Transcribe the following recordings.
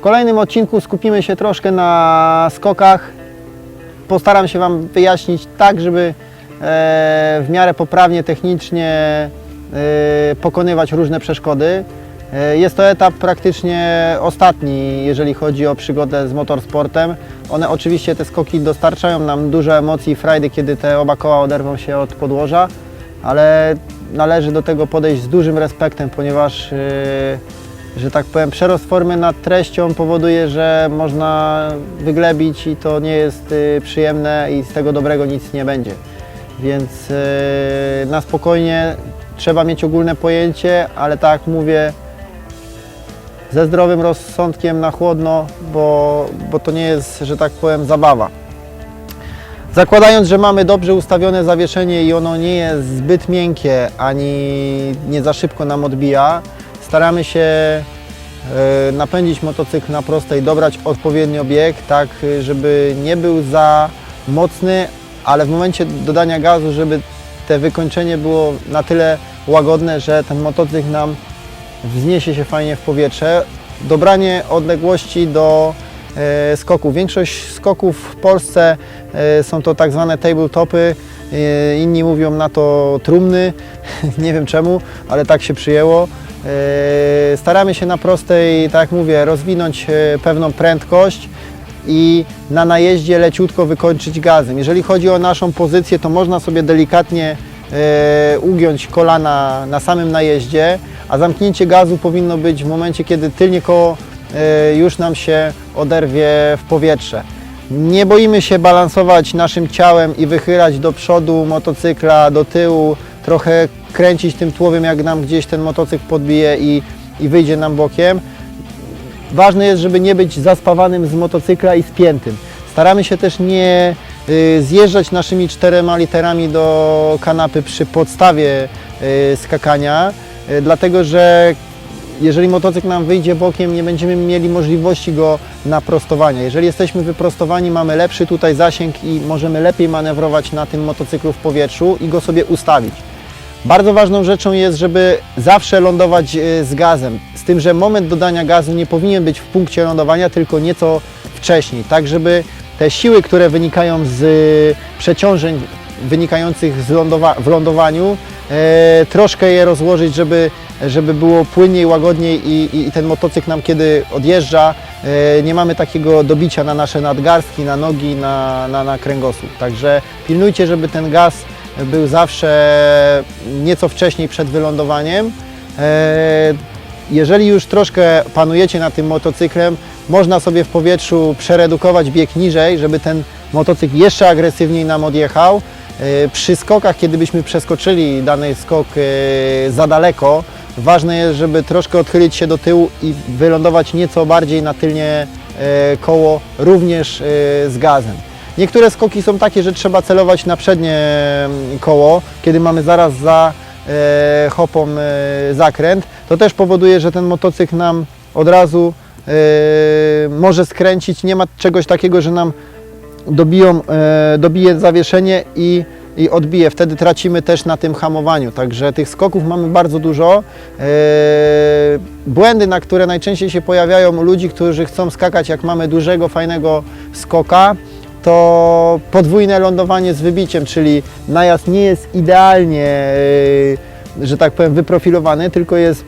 kolejnym odcinku skupimy się troszkę na skokach. Postaram się Wam wyjaśnić tak, żeby e, w miarę poprawnie, technicznie e, pokonywać różne przeszkody. E, Jest to etap praktycznie ostatni, jeżeli chodzi o przygodę z motorsportem. One oczywiście, te skoki dostarczają nam dużo emocji i frajdy, kiedy te oba koła oderwą się od podłoża, ale należy do tego podejść z dużym respektem, ponieważ, że tak powiem, przerost formy nad treścią powoduje, że można wyglebić i to nie jest yy, przyjemne i z tego dobrego nic nie będzie. Więc yy, na spokojnie trzeba mieć ogólne pojęcie, ale tak jak mówię, ze zdrowym rozsądkiem na chłodno, bo, bo to nie jest, że tak powiem, zabawa. Zakładając, że mamy dobrze ustawione zawieszenie i ono nie jest zbyt miękkie, ani nie za szybko nam odbija, staramy się e, napędzić motocykl na prostej, dobrać odpowiednio bieg, tak e, żeby nie był za mocny, ale w momencie dodania gazu, żeby te wykończenie było na tyle łagodne, że ten motocykl nam wzniesie się fajnie w powietrze. Dobranie odległości do e, skoku. Większość skoków w Polsce e, są to tak zwane tabletopy, inni mówią na to trumny, nie wiem czemu, ale tak się przyjęło. E, staramy się na prostej, tak jak mówię, rozwinąć e, pewną prędkość i na najeździe leciutko wykończyć gazem. Jeżeli chodzi o naszą pozycję, to można sobie delikatnie e, ugiąć kolana na samym najeździe, a zamknięcie gazu powinno być w momencie, kiedy tylnie koło już nam się oderwie w powietrze. Nie boimy się balansować naszym ciałem i wychylać do przodu motocykla, do tyłu, trochę kręcić tym tułowiem, jak nam gdzieś ten motocykl podbije i, i wyjdzie nam bokiem. Ważne jest, żeby nie być zaspawanym z motocykla i spiętym. Staramy się też nie y, zjeżdżać naszymi czterema literami do kanapy przy podstawie y, skakania, y, dlatego że jeżeli motocykl nam wyjdzie bokiem, nie będziemy mieli możliwości go naprostowania. Jeżeli jesteśmy wyprostowani, mamy lepszy tutaj zasięg i możemy lepiej manewrować na tym motocyklu w powietrzu i go sobie ustawić. Bardzo ważną rzeczą jest, żeby zawsze lądować e, z gazem. Z tym, że moment dodania gazu nie powinien być w punkcie lądowania, tylko nieco wcześniej, tak żeby te siły, które wynikają z e, przeciążeń wynikających z lądowa w lądowaniu, e, troszkę je rozłożyć, żeby, żeby było płynniej, łagodniej i, i, i ten motocykl nam kiedy odjeżdża, e, nie mamy takiego dobicia na nasze nadgarstki, na nogi, na, na, na kręgosłup. Także pilnujcie, żeby ten gaz był zawsze nieco wcześniej przed wylądowaniem. E, Jeżeli już troszkę panujecie nad tym motocyklem, można sobie w powietrzu przeredukować bieg niżej, żeby ten motocykl jeszcze agresywniej nam odjechał. E, Przy skokach, kiedy byśmy przeskoczyli dany skok e, za daleko, ważne jest, żeby troszkę odchylić się do tyłu i wylądować nieco bardziej na tylnie koło, również z gazem. Niektóre skoki są takie, że trzeba celować na przednie mm, koło, kiedy mamy zaraz za e, hopą e, zakręt. To też powoduje, że ten motocykl nam od razu e, może skręcić. Nie ma czegoś takiego, że nam dobiją, e, dobije zawieszenie i, i odbije. Wtedy tracimy też na tym hamowaniu. Także tych skoków mamy bardzo dużo. E, błędy, na które najczęściej się pojawiają ludzi, którzy chcą skakać, jak mamy dużego, fajnego skoka, to podwójne lądowanie z wybiciem, czyli najazd nie jest idealnie, e, że tak powiem, wyprofilowany, tylko jest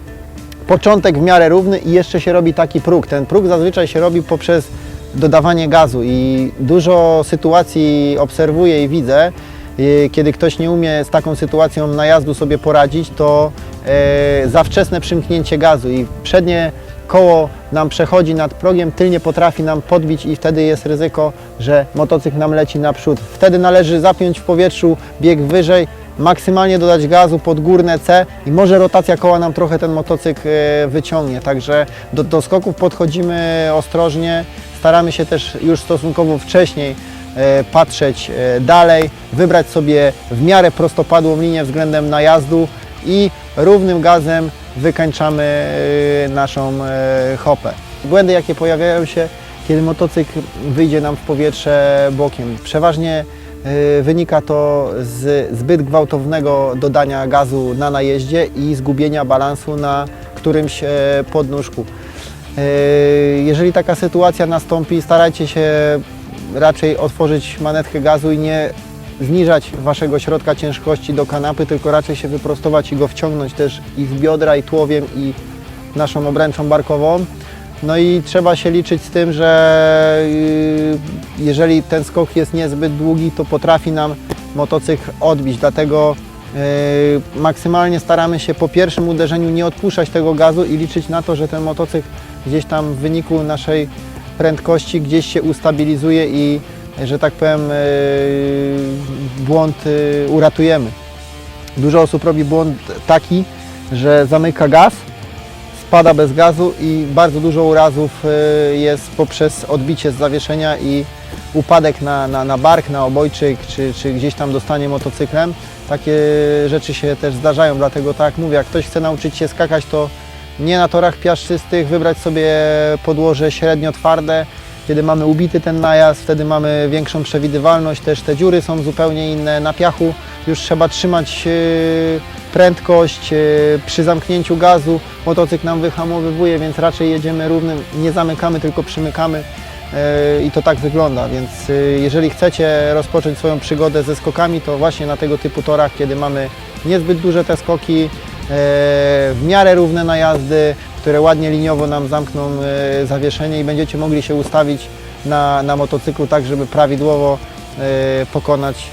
początek w miarę równy i jeszcze się robi taki próg. Ten próg zazwyczaj się robi poprzez dodawanie gazu i dużo sytuacji obserwuję i widzę, y, kiedy ktoś nie umie z taką sytuacją najazdu sobie poradzić, to e, za wczesne przymknięcie gazu i przednie koło nam przechodzi nad progiem, tylnie potrafi nam podbić i wtedy jest ryzyko, że motocykl nam leci naprzód. Wtedy należy zapiąć w powietrzu bieg wyżej, maksymalnie dodać gazu pod górne C i może rotacja koła nam trochę ten motocykl e, wyciągnie. Także do, do skoków podchodzimy ostrożnie, staramy się też już stosunkowo wcześniej e, patrzeć e, dalej, wybrać sobie w miarę prostopadłą linię względem najazdu i równym gazem wykańczamy e, naszą e, hopę. Błędy jakie pojawiają się, kiedy motocykl wyjdzie nam w powietrze bokiem. Przeważnie e, wynika to z zbyt gwałtownego dodania gazu na najeździe i zgubienia balansu na którymś e, podnóżku. Jeżeli taka sytuacja nastąpi, starajcie się raczej otworzyć manetkę gazu i nie zniżać waszego środka ciężkości do kanapy, tylko raczej się wyprostować i go wciągnąć też i z biodra, i tułowiem, i naszą obręczą barkową. No i trzeba się liczyć z tym, że yy, jeżeli ten skok jest niezbyt długi, to potrafi nam motocykl odbić. Dlatego yy, maksymalnie staramy się po pierwszym uderzeniu nie odpuszczać tego gazu i liczyć na to, że ten motocykl gdzieś tam w wyniku naszej prędkości gdzieś się ustabilizuje i że tak powiem yy, błąd yy, uratujemy. Dużo osób robi błąd taki, że zamyka gaz, spada bez gazu i bardzo dużo urazów y, jest poprzez odbicie z zawieszenia i upadek na, na, na bark, na obojczyk, czy, czy gdzieś tam dostanie motocyklem. Takie rzeczy się też zdarzają, dlatego tak jak mówię, jak ktoś chce nauczyć się skakać, to nie na torach piaszczystych, wybrać sobie podłoże średnio twarde, kiedy mamy ubity ten najazd, wtedy mamy większą przewidywalność, też te dziury są zupełnie inne. Na piachu już trzeba trzymać yy, prędkość yy, przy zamknięciu gazu. Motocykl nam wyhamowywuje, więc raczej jedziemy równym, nie zamykamy, tylko przymykamy. Yy, I to tak wygląda, więc jeżeli chcecie rozpocząć swoją przygodę ze skokami, to właśnie na tego typu torach, kiedy mamy niezbyt duże te skoki, w miarę równe najazdy, które ładnie liniowo nam zamkną yy, zawieszenie i będziecie mogli się ustawić na, na motocyklu tak, żeby prawidłowo yy, pokonać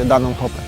yy, daną hopę.